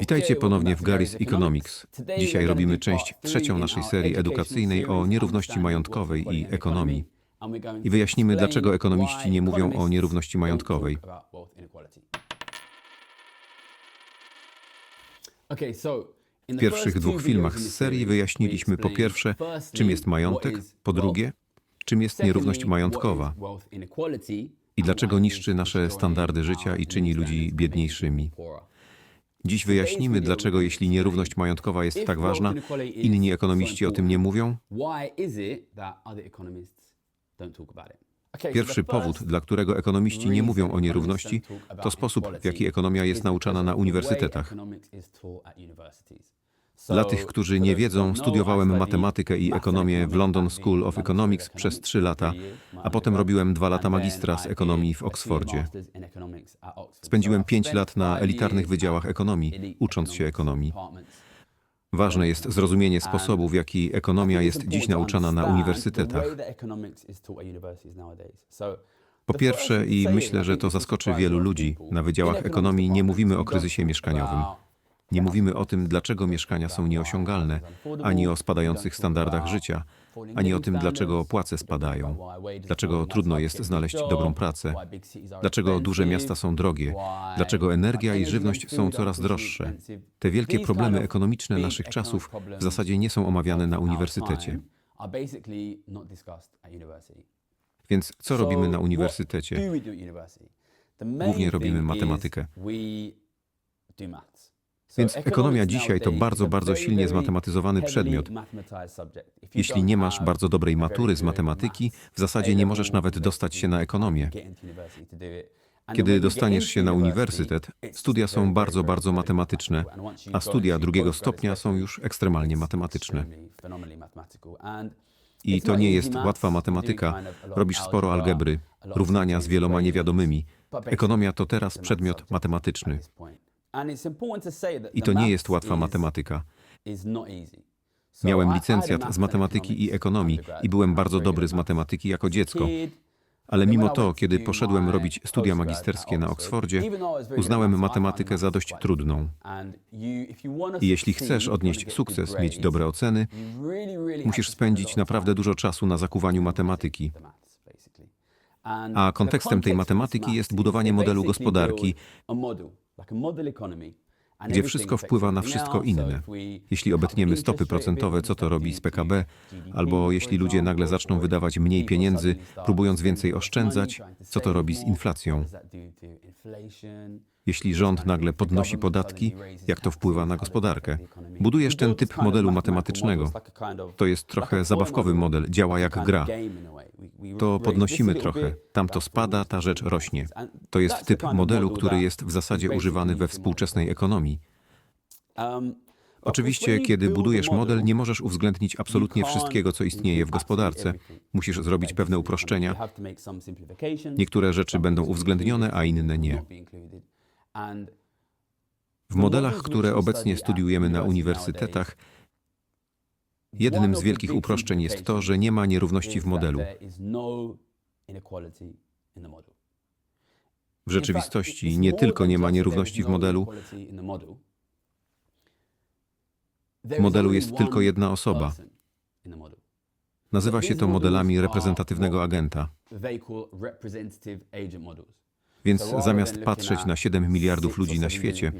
Witajcie ponownie w Gary's Economics. Dzisiaj robimy część trzecią naszej serii edukacyjnej o nierówności majątkowej i ekonomii. I wyjaśnimy, dlaczego ekonomiści nie mówią o nierówności majątkowej. W pierwszych dwóch filmach z serii wyjaśniliśmy po pierwsze, czym jest majątek, po drugie, czym jest nierówność majątkowa i dlaczego niszczy nasze standardy życia i czyni ludzi biedniejszymi. Dziś wyjaśnimy, dlaczego jeśli nierówność majątkowa jest tak ważna, inni ekonomiści o tym nie mówią. Pierwszy powód, dla którego ekonomiści nie mówią o nierówności, to sposób, w jaki ekonomia jest nauczana na uniwersytetach. Dla tych, którzy nie wiedzą, studiowałem matematykę i ekonomię w London School of Economics przez trzy lata, a potem robiłem dwa lata magistra z ekonomii w Oksfordzie. Spędziłem pięć lat na elitarnych wydziałach ekonomii, ucząc się ekonomii. Ważne jest zrozumienie sposobu, w jaki ekonomia jest dziś nauczana na uniwersytetach. Po pierwsze, i myślę, że to zaskoczy wielu ludzi, na wydziałach ekonomii nie mówimy o kryzysie mieszkaniowym. Nie mówimy o tym, dlaczego mieszkania są nieosiągalne, ani o spadających standardach życia, ani o tym, dlaczego płace spadają, dlaczego trudno jest znaleźć dobrą pracę, dlaczego duże miasta są drogie, dlaczego energia i żywność są coraz droższe. Te wielkie problemy ekonomiczne naszych czasów w zasadzie nie są omawiane na uniwersytecie. Więc co robimy na uniwersytecie? Głównie robimy matematykę. Więc ekonomia dzisiaj to bardzo, bardzo silnie zmatematyzowany przedmiot. Jeśli nie masz bardzo dobrej matury z matematyki, w zasadzie nie możesz nawet dostać się na ekonomię. Kiedy dostaniesz się na uniwersytet, studia są bardzo, bardzo matematyczne, a studia drugiego stopnia są już ekstremalnie matematyczne. I to nie jest łatwa matematyka. Robisz sporo algebry, równania z wieloma niewiadomymi. Ekonomia to teraz przedmiot matematyczny. I to nie jest łatwa matematyka. Miałem licencjat z matematyki i ekonomii i byłem bardzo dobry z matematyki jako dziecko. Ale mimo to, kiedy poszedłem robić studia magisterskie na Oksfordzie, uznałem matematykę za dość trudną. I jeśli chcesz odnieść sukces, mieć dobre oceny, musisz spędzić naprawdę dużo czasu na zakuwaniu matematyki. A kontekstem tej matematyki jest budowanie modelu gospodarki, gdzie wszystko wpływa na wszystko inne. Jeśli obetniemy stopy procentowe, co to robi z PKB, albo jeśli ludzie nagle zaczną wydawać mniej pieniędzy, próbując więcej oszczędzać, co to robi z inflacją. Jeśli rząd nagle podnosi podatki, jak to wpływa na gospodarkę? Budujesz ten typ modelu matematycznego. To jest trochę zabawkowy model, działa jak gra. To podnosimy trochę, tamto spada, ta rzecz rośnie. To jest typ modelu, który jest w zasadzie używany we współczesnej ekonomii. Oczywiście, kiedy budujesz model, nie możesz uwzględnić absolutnie wszystkiego, co istnieje w gospodarce. Musisz zrobić pewne uproszczenia. Niektóre rzeczy będą uwzględnione, a inne nie. W modelach, które obecnie studiujemy na uniwersytetach, jednym z wielkich uproszczeń jest to, że nie ma nierówności w modelu. W rzeczywistości nie tylko nie ma nierówności w modelu, w modelu jest tylko jedna osoba. Nazywa się to modelami reprezentatywnego agenta. Więc zamiast patrzeć na 7 miliardów ludzi na świecie,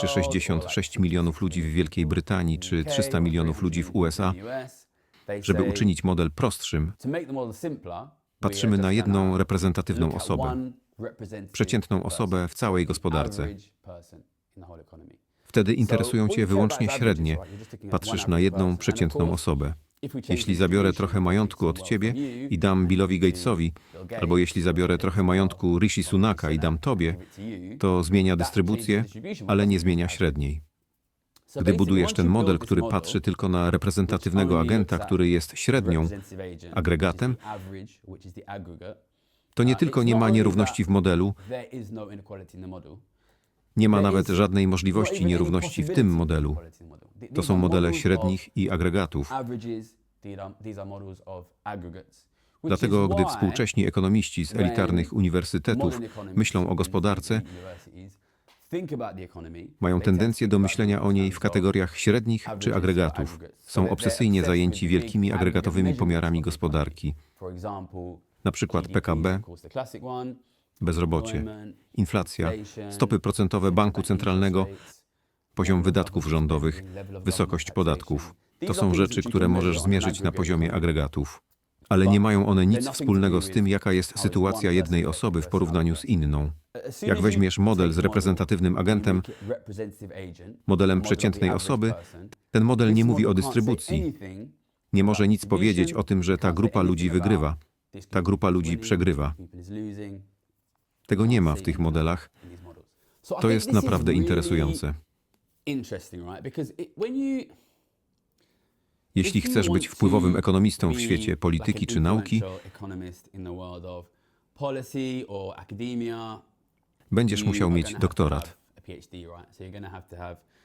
czy 66 milionów ludzi w Wielkiej Brytanii, czy 300 milionów ludzi w USA, żeby uczynić model prostszym, patrzymy na jedną reprezentatywną osobę, przeciętną osobę w całej gospodarce. Wtedy interesują Cię wyłącznie średnie. Patrzysz na jedną przeciętną osobę. Jeśli zabiorę trochę majątku od ciebie i dam Billowi Gatesowi, albo jeśli zabiorę trochę majątku Rishi Sunaka i dam tobie, to zmienia dystrybucję, ale nie zmienia średniej. Gdy budujesz ten model, który patrzy tylko na reprezentatywnego agenta, który jest średnią, agregatem, to nie tylko nie ma nierówności w modelu, nie ma nawet żadnej możliwości nierówności w tym modelu. To są modele średnich i agregatów. Dlatego, gdy współcześni ekonomiści z elitarnych uniwersytetów myślą o gospodarce, Mają tendencję do myślenia o niej w kategoriach średnich czy agregatów. Są obsesyjnie zajęci wielkimi agregatowymi pomiarami gospodarki, na przykład PKB, bezrobocie, inflacja, stopy procentowe banku centralnego, poziom wydatków rządowych, wysokość podatków. To są rzeczy, które możesz zmierzyć na poziomie agregatów. Ale nie mają one nic wspólnego z tym, jaka jest sytuacja jednej osoby w porównaniu z inną. Jak weźmiesz model z reprezentatywnym agentem, modelem przeciętnej osoby, ten model nie mówi o dystrybucji. Nie może nic powiedzieć o tym, że ta grupa ludzi wygrywa, ta grupa ludzi przegrywa. Tego nie ma w tych modelach. To jest naprawdę interesujące. Jeśli chcesz być wpływowym ekonomistą w świecie polityki czy nauki, będziesz musiał mieć doktorat.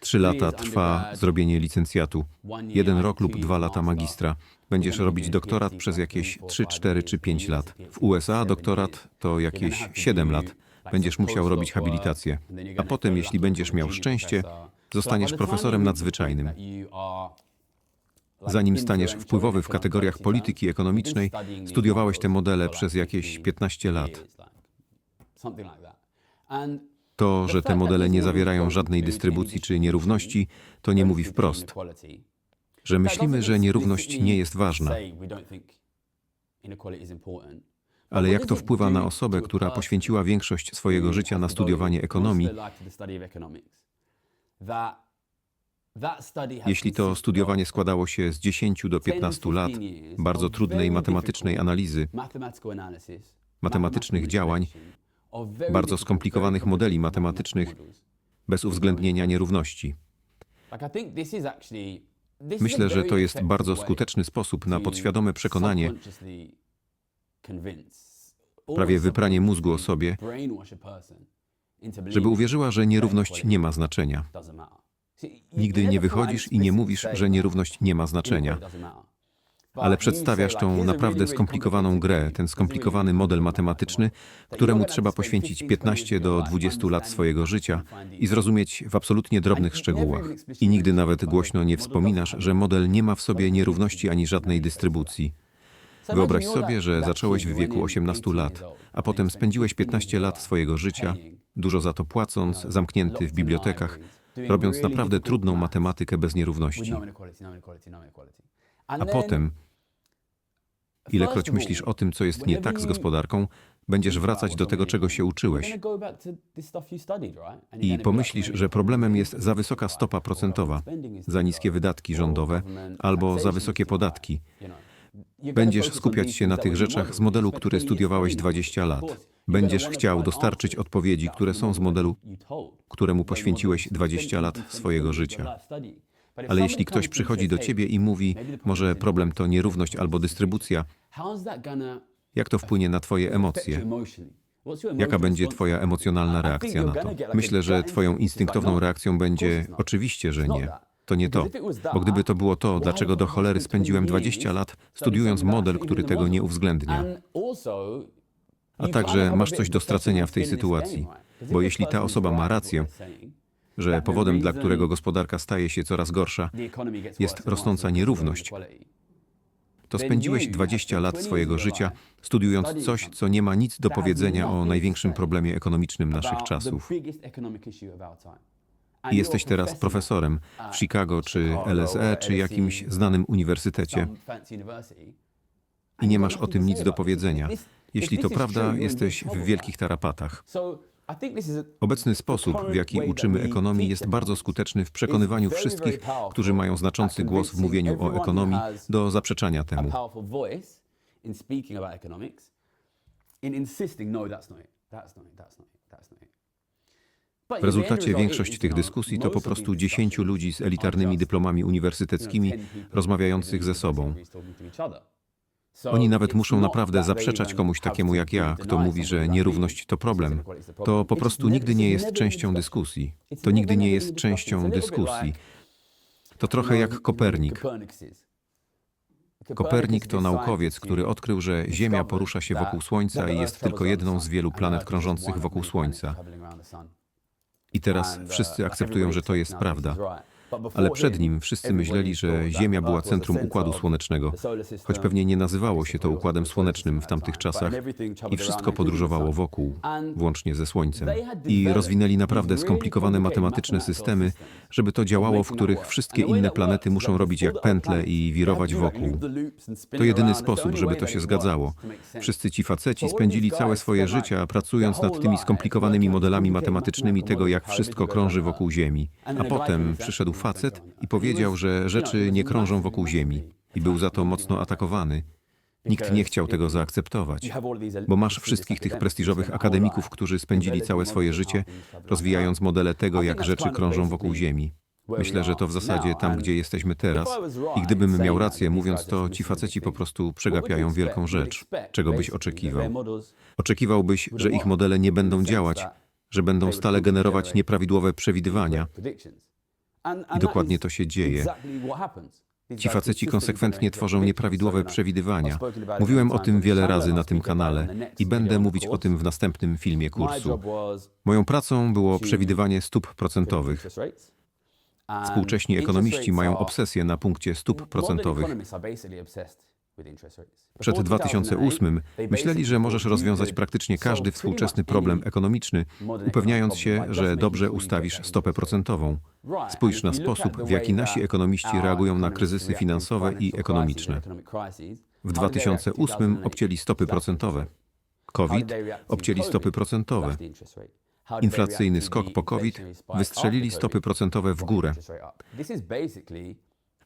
Trzy lata trwa zrobienie licencjatu, jeden rok lub dwa lata magistra. Będziesz robić doktorat przez jakieś 3, 4 czy 5 lat. W USA doktorat to jakieś 7 lat. Będziesz musiał robić habilitację. A potem, jeśli będziesz miał szczęście, zostaniesz profesorem nadzwyczajnym. Zanim staniesz wpływowy w kategoriach polityki ekonomicznej, studiowałeś te modele przez jakieś 15 lat. To, że te modele nie zawierają żadnej dystrybucji czy nierówności, to nie mówi wprost, że myślimy, że nierówność nie jest ważna. Ale jak to wpływa na osobę, która poświęciła większość swojego życia na studiowanie ekonomii, jeśli to studiowanie składało się z 10 do 15 lat bardzo trudnej matematycznej analizy, matematycznych działań, bardzo skomplikowanych modeli matematycznych, bez uwzględnienia nierówności. Myślę, że to jest bardzo skuteczny sposób na podświadome przekonanie, prawie wypranie mózgu osobie, żeby uwierzyła, że nierówność nie ma znaczenia. Nigdy nie wychodzisz i nie mówisz, że nierówność nie ma znaczenia. Ale przedstawiasz tą naprawdę skomplikowaną grę, ten skomplikowany model matematyczny, któremu trzeba poświęcić 15 do 20 lat swojego życia i zrozumieć w absolutnie drobnych szczegółach. I nigdy nawet głośno nie wspominasz, że model nie ma w sobie nierówności ani żadnej dystrybucji. Wyobraź sobie, że zacząłeś w wieku 18 lat, a potem spędziłeś 15 lat swojego życia, dużo za to płacąc, zamknięty w bibliotekach, robiąc naprawdę trudną matematykę bez nierówności. A potem, ilekroć myślisz o tym, co jest nie tak z gospodarką, będziesz wracać do tego, czego się uczyłeś. I pomyślisz, że problemem jest za wysoka stopa procentowa, za niskie wydatki rządowe albo za wysokie podatki. Będziesz skupiać się na tych rzeczach z modelu, który studiowałeś 20 lat. Będziesz chciał dostarczyć odpowiedzi, które są z modelu, któremu poświęciłeś 20 lat swojego życia. Ale jeśli ktoś przychodzi do ciebie i mówi, może problem to nierówność albo dystrybucja, jak to wpłynie na twoje emocje? Jaka będzie twoja emocjonalna reakcja na to? Myślę, że twoją instynktowną reakcją będzie oczywiście, że nie. To nie to. Bo gdyby to było to, dlaczego do cholery spędziłem 20 lat studiując model, który tego nie uwzględnia. A także masz coś do stracenia w tej sytuacji, bo jeśli ta osoba ma rację, że powodem, dla którego gospodarka staje się coraz gorsza, jest rosnąca nierówność, to spędziłeś 20 lat swojego życia studiując coś, co nie ma nic do powiedzenia o największym problemie ekonomicznym naszych czasów. I jesteś teraz profesorem w Chicago czy LSE czy jakimś znanym uniwersytecie. i nie masz o tym nic do powiedzenia. Jeśli to prawda, jesteś w wielkich tarapatach. Obecny sposób, w jaki uczymy ekonomii, jest bardzo skuteczny w przekonywaniu wszystkich, którzy mają znaczący głos w mówieniu o ekonomii, do zaprzeczania temu. W rezultacie większość tych dyskusji to po prostu dziesięciu ludzi z elitarnymi dyplomami uniwersyteckimi rozmawiających ze sobą. Oni nawet muszą naprawdę zaprzeczać komuś takiemu jak ja, kto mówi, że nierówność to problem. To po prostu nigdy nie jest częścią dyskusji. To nigdy nie jest częścią dyskusji. To trochę jak Kopernik. Kopernik to naukowiec, który odkrył, że Ziemia porusza się wokół Słońca i jest tylko jedną z wielu planet krążących wokół Słońca. I teraz wszyscy akceptują, że to jest prawda. Ale przed nim wszyscy myśleli, że Ziemia była centrum Układu Słonecznego, choć pewnie nie nazywało się to Układem Słonecznym w tamtych czasach i wszystko podróżowało wokół, włącznie ze Słońcem. I rozwinęli naprawdę skomplikowane matematyczne systemy, żeby to działało, w których wszystkie inne planety muszą robić jak pętle i wirować wokół. To jedyny sposób, żeby to się zgadzało. Wszyscy ci faceci spędzili całe swoje życia pracując nad tymi skomplikowanymi modelami matematycznymi tego, jak wszystko krąży wokół Ziemi. A potem przyszedł facet i powiedział, że rzeczy nie krążą wokół Ziemi. I był za to mocno atakowany. Nikt nie chciał tego zaakceptować, bo masz wszystkich tych prestiżowych akademików, którzy spędzili całe swoje życie rozwijając modele tego, jak rzeczy krążą wokół Ziemi. Myślę, że to w zasadzie tam, gdzie jesteśmy teraz. I gdybym miał rację, mówiąc to, ci faceci po prostu przegapiają wielką rzecz. Czego byś oczekiwał? Oczekiwałbyś, że ich modele nie będą działać, że będą stale generować nieprawidłowe przewidywania. I dokładnie to się dzieje. Ci faceci konsekwentnie tworzą nieprawidłowe przewidywania. Mówiłem o tym wiele razy na tym kanale i będę mówić o tym w następnym filmie kursu. Moją pracą było przewidywanie stóp procentowych. Współcześni ekonomiści mają obsesję na punkcie stóp procentowych. Przed 2008 myśleli, że możesz rozwiązać praktycznie każdy współczesny problem ekonomiczny, upewniając się, że dobrze ustawisz stopę procentową. Spójrz na sposób, w jaki nasi ekonomiści reagują na kryzysy finansowe i ekonomiczne. W 2008 obcięli stopy procentowe. COVID obcięli stopy procentowe. Inflacyjny skok po COVID wystrzelili stopy procentowe w górę.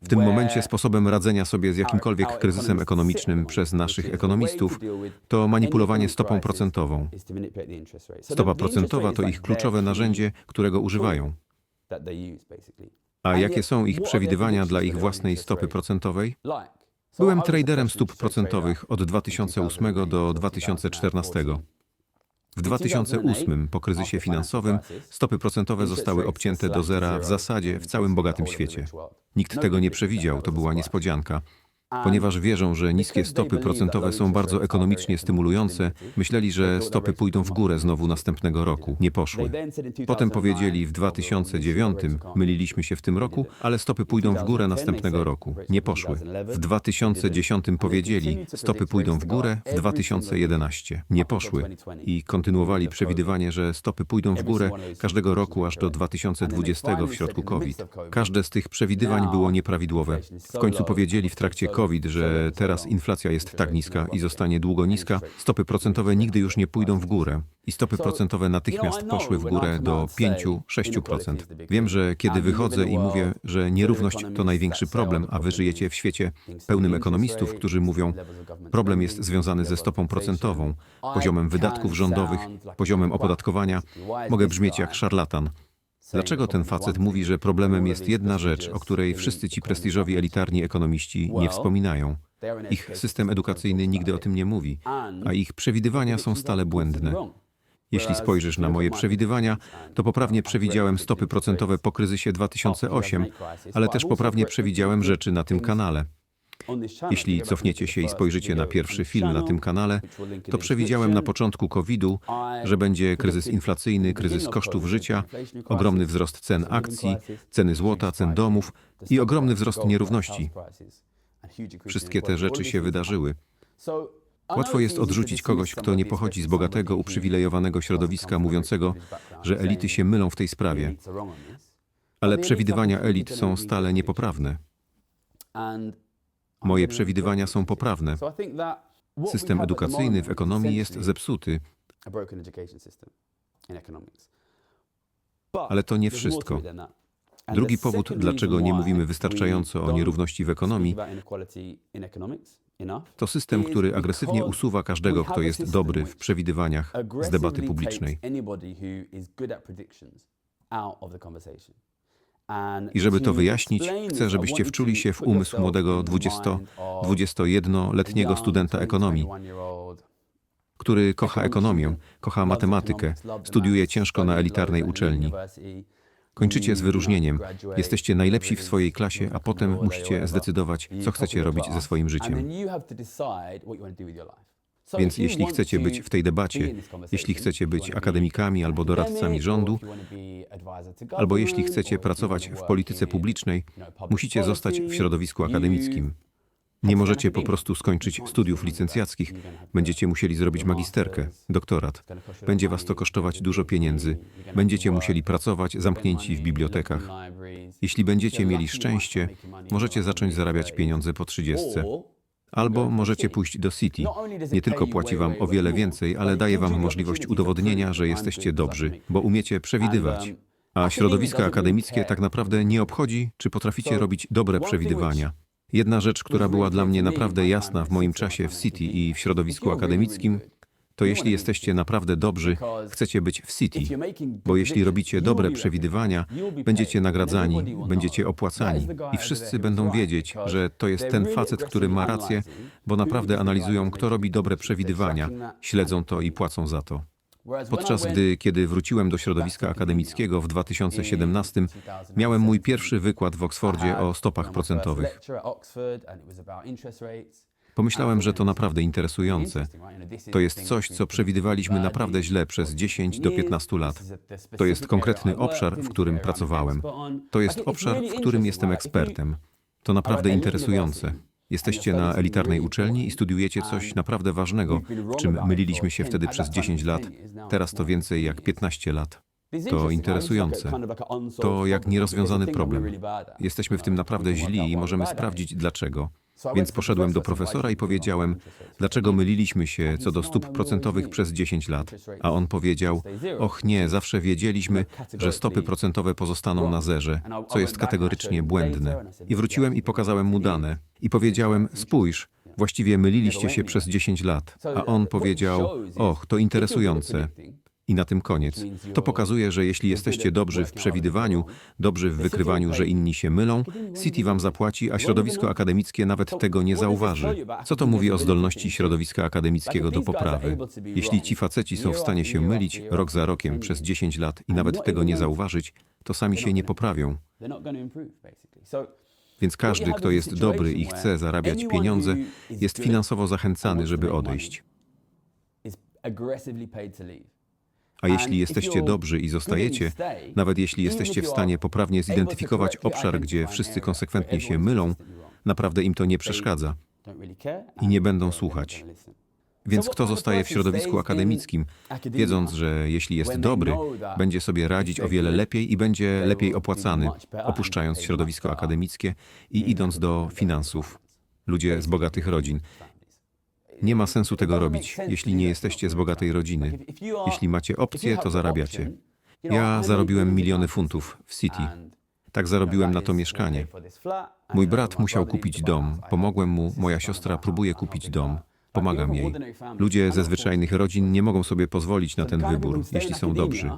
W tym momencie sposobem radzenia sobie z jakimkolwiek kryzysem ekonomicznym przez naszych ekonomistów to manipulowanie stopą procentową. Stopa procentowa to ich kluczowe narzędzie, którego używają. A jakie są ich przewidywania dla ich własnej stopy procentowej? Byłem traderem stóp procentowych od 2008 do 2014. W 2008, po kryzysie finansowym, stopy procentowe zostały obcięte do zera w zasadzie w całym bogatym świecie. Nikt tego nie przewidział, to była niespodzianka. Ponieważ wierzą, że niskie stopy procentowe są bardzo ekonomicznie stymulujące, myśleli, że stopy pójdą w górę znowu następnego roku. Nie poszły. Potem powiedzieli w 2009, myliliśmy się w tym roku, ale stopy pójdą w górę następnego roku. Nie poszły. W 2010 powiedzieli, stopy pójdą w górę w 2011. Nie poszły. I kontynuowali przewidywanie, że stopy pójdą w górę każdego roku aż do 2020 w środku COVID. Każde z tych przewidywań było nieprawidłowe. W końcu powiedzieli w trakcie COVID, że teraz inflacja jest tak niska i zostanie długo niska, stopy procentowe nigdy już nie pójdą w górę. I stopy procentowe natychmiast poszły w górę do 5-6%. Wiem, że kiedy wychodzę i mówię, że nierówność to największy problem, a wy żyjecie w świecie pełnym ekonomistów, którzy mówią, problem jest związany ze stopą procentową, poziomem wydatków rządowych, poziomem opodatkowania, mogę brzmieć jak szarlatan. Dlaczego ten facet mówi, że problemem jest jedna rzecz, o której wszyscy ci prestiżowi elitarni ekonomiści nie wspominają? Ich system edukacyjny nigdy o tym nie mówi, a ich przewidywania są stale błędne. Jeśli spojrzysz na moje przewidywania, to poprawnie przewidziałem stopy procentowe po kryzysie 2008, ale też poprawnie przewidziałem rzeczy na tym kanale. Jeśli cofniecie się i spojrzycie na pierwszy film na tym kanale, to przewidziałem na początku COVID-u, że będzie kryzys inflacyjny, kryzys kosztów życia, ogromny wzrost cen akcji, ceny złota, cen domów i ogromny wzrost nierówności. Wszystkie te rzeczy się wydarzyły. Łatwo jest odrzucić kogoś, kto nie pochodzi z bogatego, uprzywilejowanego środowiska, mówiącego, że elity się mylą w tej sprawie. Ale przewidywania elit są stale niepoprawne. Moje przewidywania są poprawne. System edukacyjny w ekonomii jest zepsuty, ale to nie wszystko. Drugi powód, dlaczego nie mówimy wystarczająco o nierówności w ekonomii, to system, który agresywnie usuwa każdego, kto jest dobry w przewidywaniach z debaty publicznej. I żeby to wyjaśnić, chcę, żebyście wczuli się w umysł młodego 20-21-letniego studenta ekonomii, który kocha ekonomię, kocha matematykę, studiuje ciężko na elitarnej uczelni. Kończycie z wyróżnieniem. Jesteście najlepsi w swojej klasie, a potem musicie zdecydować, co chcecie robić ze swoim życiem. Więc jeśli chcecie być w tej debacie, jeśli chcecie być akademikami albo doradcami rządu, albo jeśli chcecie pracować w polityce publicznej, musicie zostać w środowisku akademickim. Nie możecie po prostu skończyć studiów licencjackich. Będziecie musieli zrobić magisterkę, doktorat. Będzie was to kosztować dużo pieniędzy. Będziecie musieli pracować zamknięci w bibliotekach. Jeśli będziecie mieli szczęście, możecie zacząć zarabiać pieniądze po trzydziestce. Albo możecie pójść do City. Nie tylko płaci wam o wiele więcej, ale daje wam możliwość udowodnienia, że jesteście dobrzy, bo umiecie przewidywać. A środowisko akademickie tak naprawdę nie obchodzi, czy potraficie robić dobre przewidywania. Jedna rzecz, która była dla mnie naprawdę jasna w moim czasie w City i w środowisku akademickim, to jeśli jesteście naprawdę dobrzy, chcecie być w City. Bo jeśli robicie dobre przewidywania, będziecie nagradzani, będziecie opłacani i wszyscy będą wiedzieć, że to jest ten facet, który ma rację, bo naprawdę analizują, kto robi dobre przewidywania, śledzą to i płacą za to. Podczas gdy, kiedy wróciłem do środowiska akademickiego w 2017, miałem mój pierwszy wykład w Oksfordzie o stopach procentowych. Pomyślałem, że to naprawdę interesujące. To jest coś, co przewidywaliśmy naprawdę źle przez 10 do 15 lat. To jest konkretny obszar, w którym pracowałem. To jest obszar, w którym jestem ekspertem. To naprawdę interesujące. Jesteście na elitarnej uczelni i studiujecie coś naprawdę ważnego, w czym myliliśmy się wtedy przez 10 lat. Teraz to więcej jak 15 lat. To interesujące. To jak nierozwiązany problem. Jesteśmy w tym naprawdę źli i możemy sprawdzić dlaczego. Więc poszedłem do profesora i powiedziałem, dlaczego myliliśmy się co do stóp procentowych przez 10 lat. A on powiedział, och nie, zawsze wiedzieliśmy, że stopy procentowe pozostaną na zerze, co jest kategorycznie błędne. I wróciłem i pokazałem mu dane. I powiedziałem, spójrz, właściwie myliliście się przez 10 lat. A on powiedział, och, to interesujące. I na tym koniec. To pokazuje, że jeśli jesteście dobrzy w przewidywaniu, dobrzy w wykrywaniu, że inni się mylą, City wam zapłaci, a środowisko akademickie nawet tego nie zauważy. Co to mówi o zdolności środowiska akademickiego do poprawy? Jeśli ci faceci są w stanie się mylić rok za rokiem przez 10 lat i nawet tego nie zauważyć, to sami się nie poprawią. Więc każdy, kto jest dobry i chce zarabiać pieniądze, jest finansowo zachęcany, żeby odejść. A jeśli jesteście dobrzy i zostajecie, nawet jeśli jesteście w stanie poprawnie zidentyfikować obszar, gdzie wszyscy konsekwentnie się mylą, naprawdę im to nie przeszkadza i nie będą słuchać. Więc kto zostaje w środowisku akademickim, wiedząc, że jeśli jest dobry, będzie sobie radzić o wiele lepiej i będzie lepiej opłacany, opuszczając środowisko akademickie i idąc do finansów? Ludzie z bogatych rodzin. Nie ma sensu tego robić, jeśli nie jesteście z bogatej rodziny. Jeśli macie opcję, to zarabiacie. Ja zarobiłem miliony funtów w City. Tak zarobiłem na to mieszkanie. Mój brat musiał kupić dom, pomogłem mu, moja siostra próbuje kupić dom. Pomagam jej. Ludzie ze zwyczajnych rodzin nie mogą sobie pozwolić na ten wybór, jeśli są dobrzy.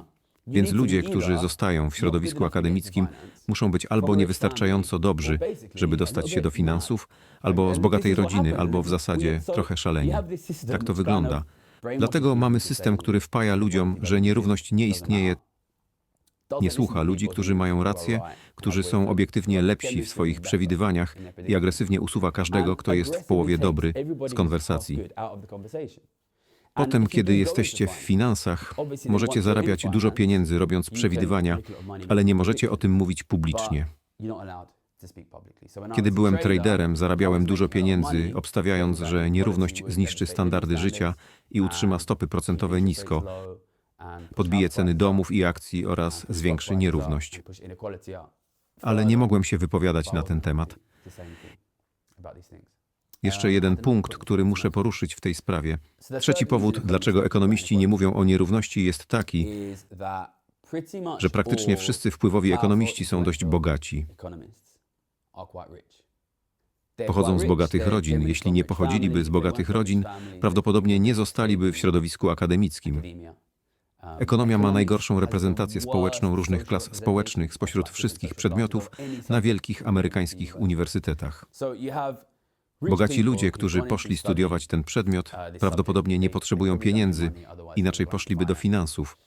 Więc ludzie, którzy zostają w środowisku akademickim, muszą być albo niewystarczająco dobrzy, żeby dostać się do finansów, albo z bogatej rodziny, albo w zasadzie trochę szaleni. Tak to wygląda. Dlatego mamy system, który wpaja ludziom, że nierówność nie istnieje, nie słucha ludzi, którzy mają rację, którzy są obiektywnie lepsi w swoich przewidywaniach i agresywnie usuwa każdego, kto jest w połowie dobry z konwersacji. Potem, kiedy jesteście w finansach, możecie zarabiać dużo pieniędzy robiąc przewidywania, ale nie możecie o tym mówić publicznie. Kiedy byłem traderem, zarabiałem dużo pieniędzy, obstawiając, że nierówność zniszczy standardy życia i utrzyma stopy procentowe nisko, podbije ceny domów i akcji oraz zwiększy nierówność. Ale nie mogłem się wypowiadać na ten temat. Jeszcze jeden punkt, który muszę poruszyć w tej sprawie. Trzeci powód, dlaczego ekonomiści nie mówią o nierówności, jest taki, że praktycznie wszyscy wpływowi ekonomiści są dość bogaci. Pochodzą z bogatych rodzin. Jeśli nie pochodziliby z bogatych rodzin, prawdopodobnie nie zostaliby w środowisku akademickim. Ekonomia ma najgorszą reprezentację społeczną różnych klas społecznych spośród wszystkich przedmiotów na wielkich amerykańskich uniwersytetach. Bogaci ludzie, którzy poszli studiować ten przedmiot, prawdopodobnie nie potrzebują pieniędzy, inaczej poszliby do finansów,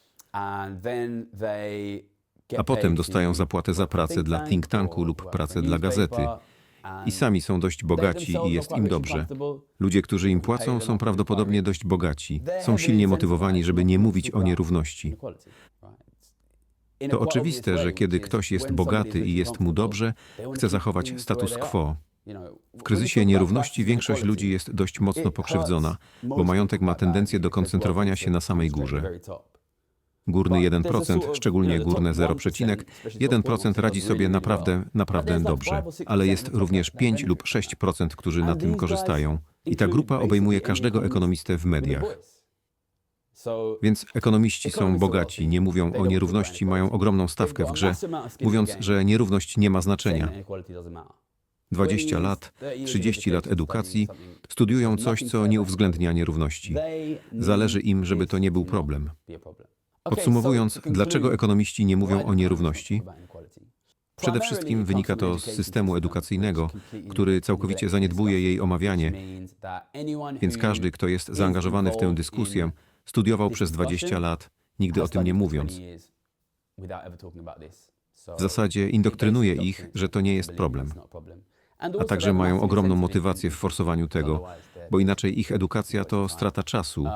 a potem dostają zapłatę za pracę dla think tanku lub pracę dla gazety. i sami są dość bogaci i jest im dobrze. Ludzie, którzy im płacą, są prawdopodobnie dość bogaci. Są silnie motywowani, żeby nie mówić o nierówności. To oczywiste, że kiedy ktoś jest bogaty i jest mu dobrze, chce zachować status quo. W kryzysie nierówności większość ludzi jest dość mocno pokrzywdzona, bo majątek ma tendencję do koncentrowania się na samej górze. Górny 1%, szczególnie górne 0,1% radzi sobie naprawdę, naprawdę dobrze, ale jest również 5 lub 6%, którzy na tym korzystają. I ta grupa obejmuje każdego ekonomistę w mediach. Więc ekonomiści są bogaci, nie mówią o nierówności, mają ogromną stawkę w grze, mówiąc, że nierówność nie ma znaczenia. 20 lat, 30 lat edukacji, studiują coś, co nie uwzględnia nierówności. Zależy im, żeby to nie był problem. Podsumowując, dlaczego ekonomiści nie mówią o nierówności? Przede wszystkim wynika to z systemu edukacyjnego, który całkowicie zaniedbuje jej omawianie, więc każdy, kto jest zaangażowany w tę dyskusję, studiował przez 20 lat, nigdy o tym nie mówiąc. W zasadzie indoktrynuje ich, że to nie jest problem. A także mają ogromną motywację w forsowaniu tego, bo inaczej ich edukacja to strata czasu.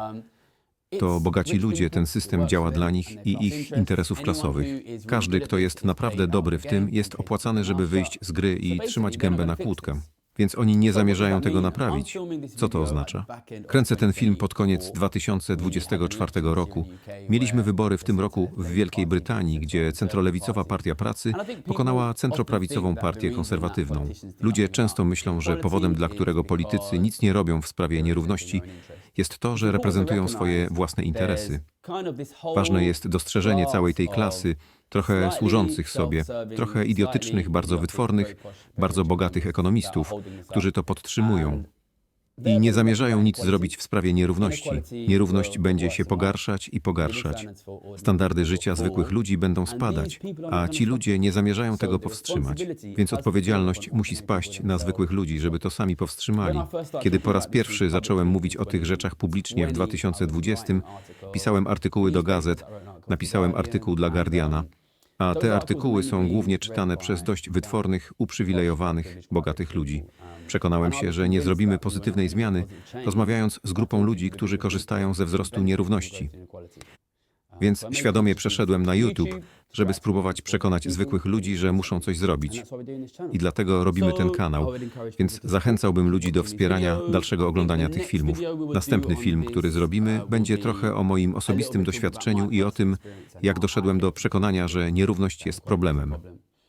To bogaci ludzie, ten system działa dla nich i ich interesów klasowych. Każdy, kto jest naprawdę dobry w tym, jest opłacany, żeby wyjść z gry i trzymać gębę na kłódkę. Więc oni nie zamierzają tego naprawić. Co to oznacza? Kręcę ten film pod koniec 2024 roku. Mieliśmy wybory w tym roku w Wielkiej Brytanii, gdzie centrolewicowa Partia Pracy pokonała centroprawicową Partię Konserwatywną. Ludzie często myślą, że powodem, dla którego politycy nic nie robią w sprawie nierówności, jest to, że reprezentują swoje własne interesy. Ważne jest dostrzeżenie całej tej klasy, trochę służących sobie, trochę idiotycznych, bardzo wytwornych, bardzo bogatych ekonomistów, którzy to podtrzymują. I nie zamierzają nic zrobić w sprawie nierówności. Nierówność będzie się pogarszać i pogarszać. Standardy życia zwykłych ludzi będą spadać, a ci ludzie nie zamierzają tego powstrzymać. Więc odpowiedzialność musi spaść na zwykłych ludzi, żeby to sami powstrzymali. Kiedy po raz pierwszy zacząłem mówić o tych rzeczach publicznie w 2020, pisałem artykuły do gazet, napisałem artykuł dla Guardiana. A te artykuły są głównie czytane przez dość wytwornych, uprzywilejowanych, bogatych ludzi. Przekonałem się, że nie zrobimy pozytywnej zmiany, rozmawiając z grupą ludzi, którzy korzystają ze wzrostu nierówności. Więc świadomie przeszedłem na YouTube, żeby spróbować przekonać zwykłych ludzi, że muszą coś zrobić. I dlatego robimy ten kanał. Więc zachęcałbym ludzi do wspierania dalszego oglądania tych filmów. Następny film, który zrobimy, będzie trochę o moim osobistym doświadczeniu i o tym, jak doszedłem do przekonania, że nierówność jest problemem.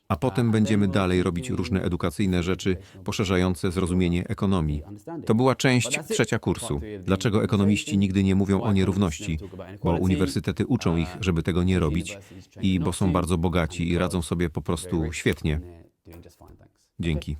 A potem będziemy dalej robić różne edukacyjne rzeczy poszerzające zrozumienie ekonomii. To była część trzecia kursu. Dlaczego ekonomiści nigdy nie mówią o nierówności? Bo uniwersytety uczą ich, żeby tego nie robić i bo są bardzo bogaci i radzą sobie po prostu świetnie. Dzięki.